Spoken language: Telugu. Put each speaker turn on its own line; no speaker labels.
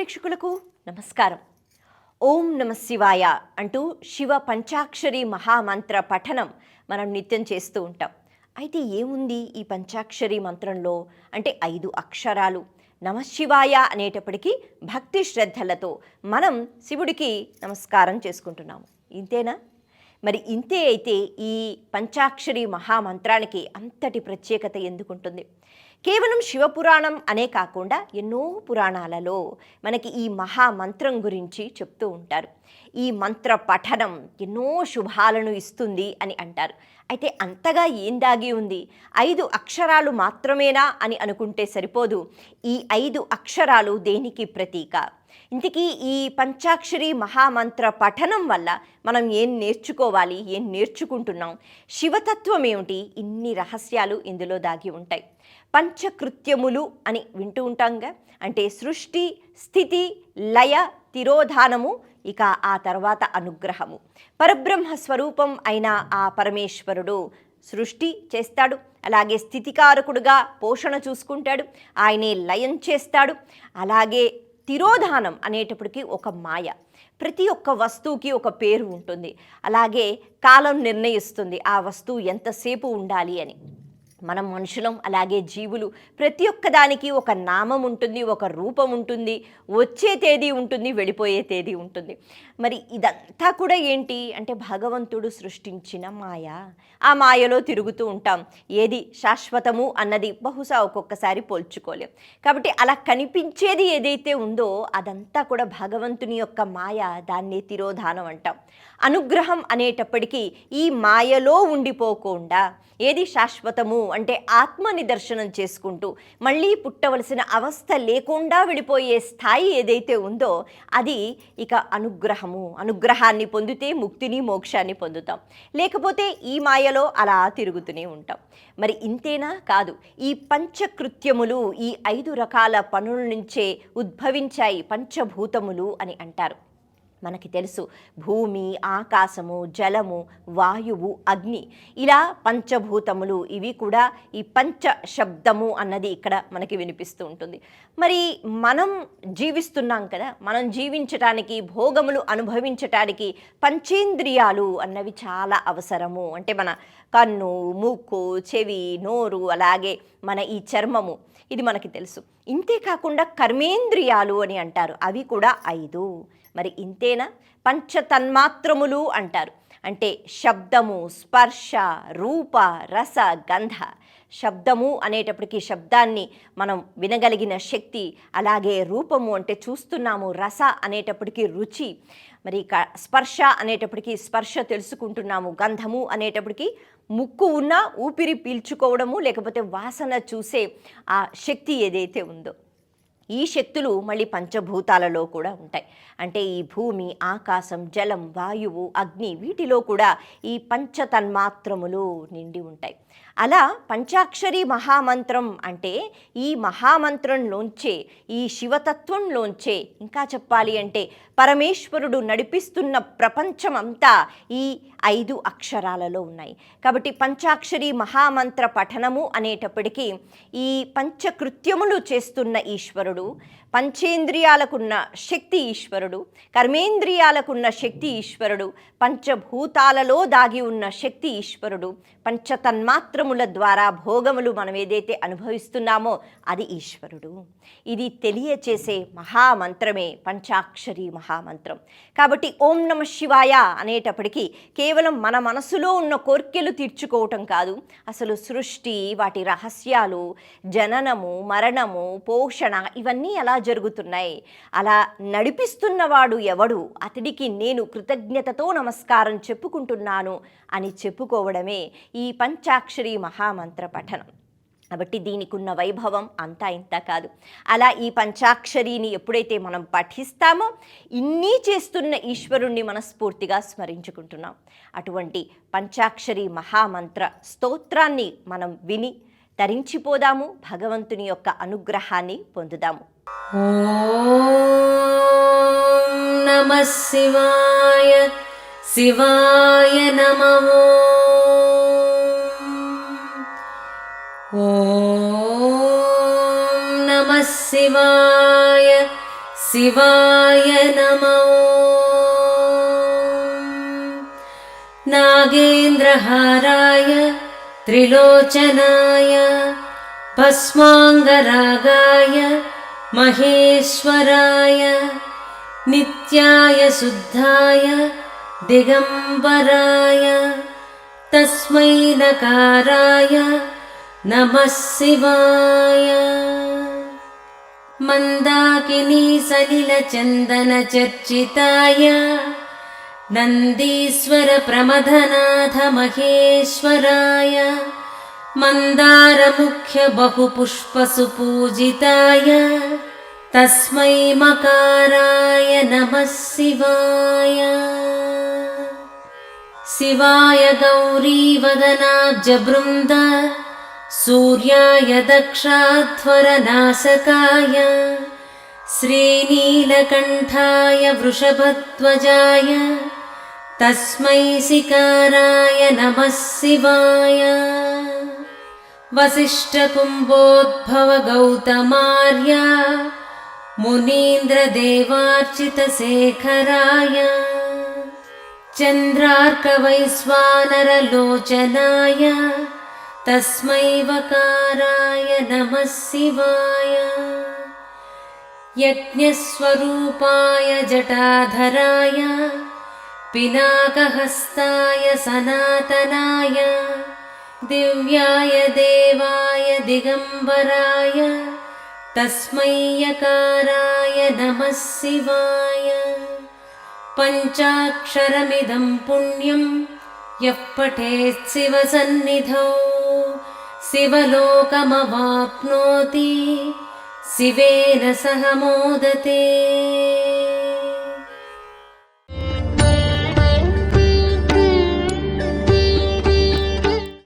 ప్రేక్షకులకు నమస్కారం. ఓం నమ శివాయ అంటూ శివ పంచాక్షరి మహామంత్ర పఠనం మనం నిత్యం చేస్తూ ఉంటాం. అయితే ఏముంది ఈ పంచాక్షరి మంత్రంలో? అంటే ఐదు అక్షరాలు. నమశివాయ అనేటప్పటికీ భక్తి శ్రద్ధలతో మనం శివుడికి నమస్కారం చేసుకుంటున్నాము. ఇంతేనా? మరి ఇంతే అయితే ఈ పంచాక్షరి మహామంత్రానికి అంతటి ప్రత్యేకత ఎందుకుంటుంది? కేవలం శివపురాణం అనే కాకుండా ఎన్నో పురాణాలలో మనకి ఈ మహామంత్రం గురించి చెప్తూ ఉంటారు. ఈ మంత్ర పఠనం ఎన్నో శుభాలను ఇస్తుంది అని అంటారు. అయితే అంతగా ఏం దాగి ఉంది? ఐదు అక్షరాలు మాత్రమేనా అని అనుకుంటే సరిపోదు. ఈ ఐదు అక్షరాలు దేనికి ప్రతీక? ఇంతకీ ఈ పంచాక్షరి మహామంత్ర పఠనం వల్ల మనం ఏం నేర్చుకోవాలి? ఏం నేర్చుకుంటున్నాం? శివతత్వం ఏమిటి? ఇన్ని రహస్యాలు ఇందులో దాగి ఉంటాయి. పంచకృత్యములు అని వింటూ ఉంటాంగా. అంటే సృష్టి స్థితి లయ తిరోధానము ఇక ఆ తర్వాత అనుగ్రహము. పరబ్రహ్మ స్వరూపం అయిన ఆ పరమేశ్వరుడు సృష్టి చేస్తాడు. అలాగే స్థితికారకుడుగా పోషణ చూసుకుంటాడు. ఆయనే లయం చేస్తాడు. అలాగే తిరోధానం అనేటప్పటికీ ఒక మాయ. ప్రతి ఒక్క వస్తువుకి ఒక పేరు ఉంటుంది. అలాగే కాలం నిర్ణయిస్తుంది. ఆ వస్తువు ఎంతసేపు ఉండాలి అని. మనం మనుషులం అలాగే జీవులు. ప్రతి ఒక్క దానికి ఒక నామం ఉంటుంది ఒక రూపం ఉంటుంది. వచ్చే తేదీ ఉంటుంది వెళ్ళిపోయే తేదీ ఉంటుంది. మరి ఇదంతా కూడా ఏంటి? అంటే భగవంతుడు సృష్టించిన మాయ. ఆ మాయలో తిరుగుతూ ఉంటాం. ఏది శాశ్వతము అన్నది బహుశా ఒక్కొక్కసారి పోల్చుకోలేం. కాబట్టి అలా కనిపించేది ఏదైతే ఉందో అదంతా కూడా భగవంతుని యొక్క మాయ దాన్ని తిరోధానం అంటాం. అనుగ్రహం అనేటప్పటికీ ఈ మాయలో ఉండిపోకుండా ఏది శాశ్వతము అంటే ఆత్మ నిదర్శనం చేసుకుంటూ మళ్ళీ పుట్టవలసిన అవస్థ లేకుండా విడిపోయే స్థాయి ఏదైతే ఉందో అది ఇక అనుగ్రహము. అనుగ్రహాన్ని పొందితే ముక్తిని మోక్షాన్ని పొందుతాం. లేకపోతే ఈ మాయలో అలా తిరుగుతూనే ఉంటాం. మరి ఇంతేనా కాదు ఈ పంచకృత్యములు ఈ ఐదు రకాల పనుల నుంచే ఉద్భవించాయి పంచభూతములు అని అంటారు. మనకి తెలుసు. భూమి ఆకాశము జలము వాయువు అగ్ని. ఇలా పంచభూతములు ఇవి కూడా ఈ పంచ శబ్దము అన్నది ఇక్కడ మనకి వినిపిస్తూ ఉంటుంది. మరి మనం జీవిస్తున్నాం కదా మనం జీవించటానికి భోగములు అనుభవించటానికి పంచేంద్రియాలు అన్నవి చాలా అవసరము. అంటే మన కన్ను ముక్కు చెవి నోరు అలాగే మన ఈ చర్మము. ఇది మనకి తెలుసు. ఇంతే కాకుండా కర్మేంద్రియాలు అని అంటారు. అవి కూడా ఐదు. మరి ఇంతేనా? పంచతన్మాత్రములు అంటారు. అంటే శబ్దము స్పర్శ రూప రస గంధ. శబ్దము అనేటప్పటికీ శబ్దాన్ని మనం వినగలిగిన శక్తి అలాగే రూపము అంటే చూస్తున్నాము రస అనేటప్పటికీ రుచి. మరి స్పర్శ అనేటప్పటికీ స్పర్శ తెలుసుకుంటున్నాము గంధము అనేటప్పటికీ ముక్కు ఉన్న ఊపిరి పీల్చుకోవడము లేకపోతే వాసన చూసే ఆ శక్తి ఏదైతే ఉందో. ఈ శక్తులు మళ్ళీ పంచభూతాలలో కూడా ఉంటాయి. అంటే ఈ భూమి ఆకాశం జలం వాయువు అగ్ని వీటిలో కూడా ఈ పంచతన్మాత్రములు నిండి ఉంటాయి. అలా పంచాక్షరి మహామంత్రం అంటే ఈ మహామంత్రంలోంచే ఈ శివతత్వంలోంచే ఇంకా చెప్పాలి అంటే పరమేశ్వరుడు నడిపిస్తున్న ప్రపంచం అంతా ఈ ఐదు అక్షరాలలో ఉన్నాయి. కాబట్టి పంచాక్షరి మహామంత్ర పఠనము అనేటప్పటికీ ఈ పంచకృత్యములు చేస్తున్న ఈశ్వరుడు పంచేంద్రియాలకున్న శక్తి ఈశ్వరుడు కర్మేంద్రియాలకున్న శక్తి ఈశ్వరుడు పంచభూతాలలో దాగి ఉన్న శక్తి ఈశ్వరుడు పంచతన్మాత్రముల ద్వారా భోగములు మనం ఏదైతే అనుభవిస్తున్నామో అది ఈశ్వరుడు. ఇది తెలియచేసే మహామంత్రమే పంచాక్షరి మహామంత్రం. కాబట్టి ఓం నమ శివాయ అనేటప్పటికీ కేవలం మన మనసులో ఉన్న కోర్కెలు తీర్చుకోవటం కాదు. అసలు సృష్టి వాటి రహస్యాలు జననము మరణము పోషణ ఇవన్నీ ఎలా జరుగుతున్నాయి? అలా నడిపిస్తున్నవాడు ఎవడు? అతడికి నేను కృతజ్ఞతతో నమస్కారం చెప్పుకుంటున్నాను అని చెప్పుకోవడమే ఈ పంచాక్షరి మహామంత్ర పఠనం. కాబట్టి దీనికి ఉన్న వైభవం అంతా ఇంత కాదు. అలా ఈ పంచాక్షరిని ఎప్పుడైతే మనం పఠిస్తామో ఇన్ని చేస్తున్న ఈశ్వరుణ్ణి మనస్ఫూర్తిగా స్మరించుకుంటున్నాం. అటువంటి పంచాక్షరి మహామంత్ర స్తోత్రాన్ని మనం విని తరించిపోదాము భగవంతుని యొక్క అనుగ్రహాన్ని పొందుదాము.
నమ శివాయ శివాయ నమ. నమ శివాయ శివాయ నమో. నాగేంద్రహారాయ त्रिलोचनाय भस्माङ्गरागाय महेश्वराय नित्याय शुद्धाय दिगम्बराय तस्मै नकाराय नमः शिवाय। मन्दाकिनी सलिलचन्दनचर्चिताय नन्दीश्वरप्रमथनाथ महेश्वराय मन्दारमुख्यबहुपुष्पसुपूजिताय तस्मै मकाराय नमः शिवाय। शिवाय गौरीवदनाब्जबृन्द सूर्याय दक्षाध्वरनाशकाय श्रीनीलकण्ठाय वृषभध्वजाय तस्मै शिकाराय नमः शिवाय। वसिष्ठकुम्भोद्भवगौतमार्य मुनीन्द्रदेवार्चितशेखराय चन्द्रार्कवैश्वानरलोचनाय तस्मै वकाराय नमः शिवाय। यज्ञस्वरूपाय जटाधराय पिनाकहस्ताय सनातनाय दिव्याय देवाय दिगम्बराय तस्मै यकाराय नमः शिवाय। पञ्चाक्षरमिदं पुण्यं यः पठेत् शिवसन्निधौ शिवलोकमवाप्नोति शिवेन सह मोदते